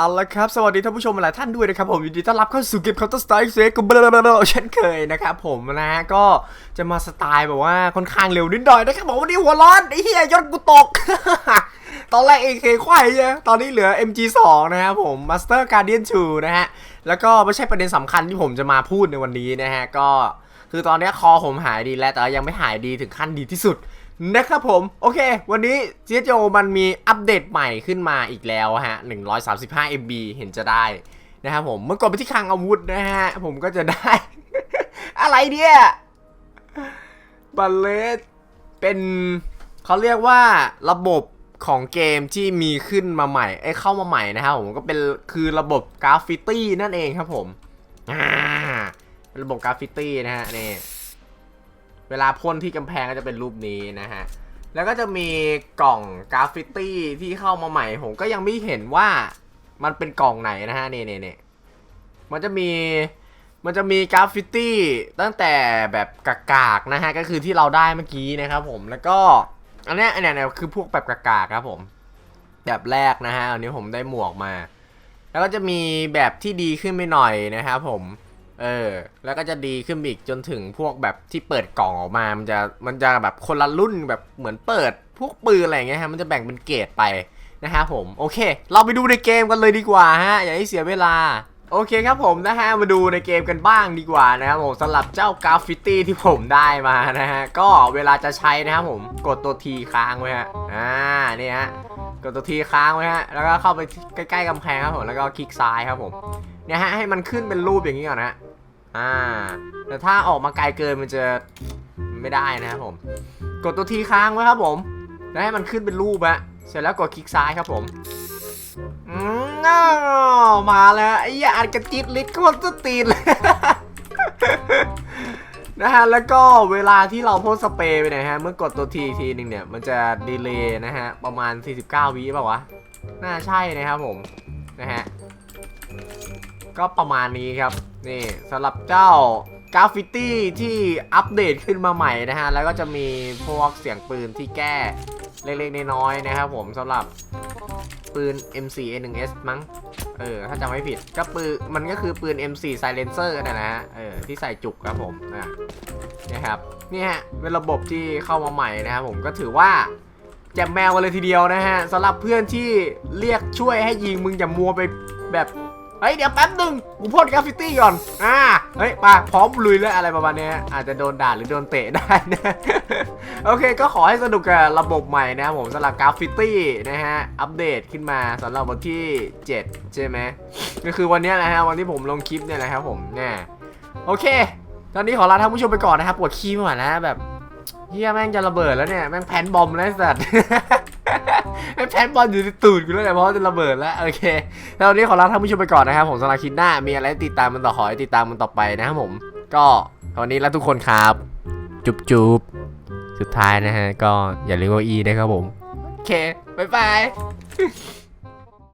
เอาละครับ สวัสดีท่านผู้ชมหลายท่านด้วยนะครับผมยินดีต้อนรับเข้าสู่เกม Counter Strike เซกับเบลเช่นเคยนะครับผมนะฮะก็จะมาสไตล์แบบว่าค่อนข้างเร็วนิดหน่อยนะครับบอกวันนี้หัวร้อนไอ้เหี้ยยศกูตก ตอนแรก AK ควายใช่ตอนนี้เหลือ MG2 นะครับผม Master Guardian 2 นะฮะ แล้วก็ไม่ใช่ประเด็นสำคัญที่ผมจะมาพูดในวันนี้นะฮะ ก็คือตอนนี้คอผมหายดีแล้วแต่ยังไม่หายดีถึงขั้นดีที่สุด นะครับผม โอเค วันนี้ CSGO มันมีอัปเดตใหม่ขึ้นมาอีกแล้วฮะ 135 MB เห็นจะได้นะครับผม เมื่อก่อนไปที่คลังอาวุธนะฮะ ผมก็จะได้ อะไรเนี่ยบัลเลตเป็นเขาเรียกว่าระบบของเกมที่มีขึ้นมาใหม่ไอ้เข้ามาใหม่นะครับผมก็เป็นคือระบบกราฟฟิตี้นั่นเองครับผม อ่า ระบบกราฟฟิตี้นะฮะนี่ เวลาพ่นที่กำแพงก็จะเป็นรูปนี้นะฮะ แล้วก็จะมีกล่องกราฟฟิตี้ที่เข้ามาใหม่ ผมก็ยังไม่เห็นว่ามันเป็นกล่องไหนนะฮะนี่นี่นี่มันจะมีมันจะมีกราฟฟิตี้ตั้งแต่แบบกากๆนะฮะก็คือที่เราได้เมื่อกี้นะครับผมแล้วก็อันนี้อันนี้เนี่ยคือพวกแบบกากๆครับผม แบบแรกนะฮะอันนี้ผมได้หมวกมา แล้วก็จะมีแบบที่ดีขึ้นไปหน่อยนะครับผม เออ แล้วก็จะดีขึ้นอีกจนถึงพวกแบบที่เปิดกล่องออกมา มันจะ มันจะแบบคนละรุ่นแบบเหมือนเปิด พวกปืนอะไรเงี้ยฮะ มันจะแบ่งเป็นเกรดไปนะฮะผม โอเค เราไปดูในเกมกันเลยดีกว่าฮะ อย่าให้เสียเวลา โอเคครับผมนะฮะ มาดูในเกมกันบ้างดีกว่านะครับผมสำหรับเจ้ากราฟฟิตี้ที่ผมได้มานะฮะ ก็เวลาจะใช้นะครับผม กดตัวทีค้างไว้ฮะ อ่า นี่ฮะ กดตัวทีค้างไว้ฮะ แล้วก็เข้าไปใกล้ๆกำแพงครับผม แล้วก็คลิกซ้ายครับผม เนี่ยฮะ ให้มันขึ้นเป็นรูปอย่างนี้ก่อนนะ อ่า แต่ถ้าออกมาไกลเกินมันจะไม่ได้นะครับผม กดตัวทีค้างไว้ครับผม แล้วให้มันขึ้นเป็นรูปอะเสร็จแล้วกดคลิกซ้ายครับผมอืมอ้าวมาแล้วไอ้ยาอัดกระจิบลิดโคตรสตีนเลยนะฮะ แล้วก็เวลาที่เราพ่นสเปรย์ไปเนะฮะ เมื่อกดตัวทีทีหนึ่งเนี่ย มันจะดีเลย์นะฮะ ประมาณ 49 วิป่าวะ น่าใช่นะครับผม นะฮะ ก็ประมาณนี้ครับ นี่สำหรับเจ้ากราฟฟิตี้ที่อัปเดตขึ้นมาใหม่นะฮะ แล้วก็จะมีพวกเสียงปืนที่แก้เล็กๆน้อยๆนะครับผมสำหรับปืน M4 A1S มั้ง เออ ถ้าจำไม่ผิด ก็ปืน มันก็คือปืน M4 Silencer นะนะฮะ เออ ที่ใส่จุกครับผมอะนี่ครับ นี่ฮะ เป็นระบบที่เข้ามาใหม่นะครับผม ก็ถือว่าแจมแมวกันเลยทีเดียวนะฮะสำหรับเพื่อนที่เรียกช่วยให้ยิงมึงอย่ามัวไปแบบ เฮ้ยเดี๋ยวแป๊บหนึ่งกูพ่นกราฟฟิตี้ก่อน อ่า เฮ้ยมาพร้อมลุยแล้วอะไรประมาณนี้อาจจะโดนด่าหรือโดนเตะได้นะ โอเค ก็ขอให้สนุกกับระบบใหม่นะครับผมสำหรับกราฟฟิตี้นะฮะ อัปเดตขึ้นมาสำหรับวันที่ 7 ใช่ไหมก็คือวันนี้ยนะฮะ วันที่ผมลงคลิปเนี่ยนะครับผมเนี่ยโอเค ตอนนี้ขอลาท่านผู้ชมไปก่อนนะครับ ปวดขี้ม่ไหวแล้วแบบเฮียแม่งจะระเบิดแล้วเนี่ย แม่งแพนบอมแล้วสัตว์ ไอ้แพนบอลอยู่ในตูดกูแล้วเนี่ยเพราะว่าจะระเบิดแล้วโอเค แล้ววันนี้ขอลาท่านผู้ชมไปก่อนนะครับผมสำหรับคลิปหน้ามีอะไรติดตามมันต่อขอให้ติดตามมันต่อไปนะครับผม ก็วันนี้แล้วทุกคนครับ จุ๊บจุ๊บสุดท้ายนะฮะ ก็อย่าลืมว่าอีนะครับผม โอเคบ๊ายบาย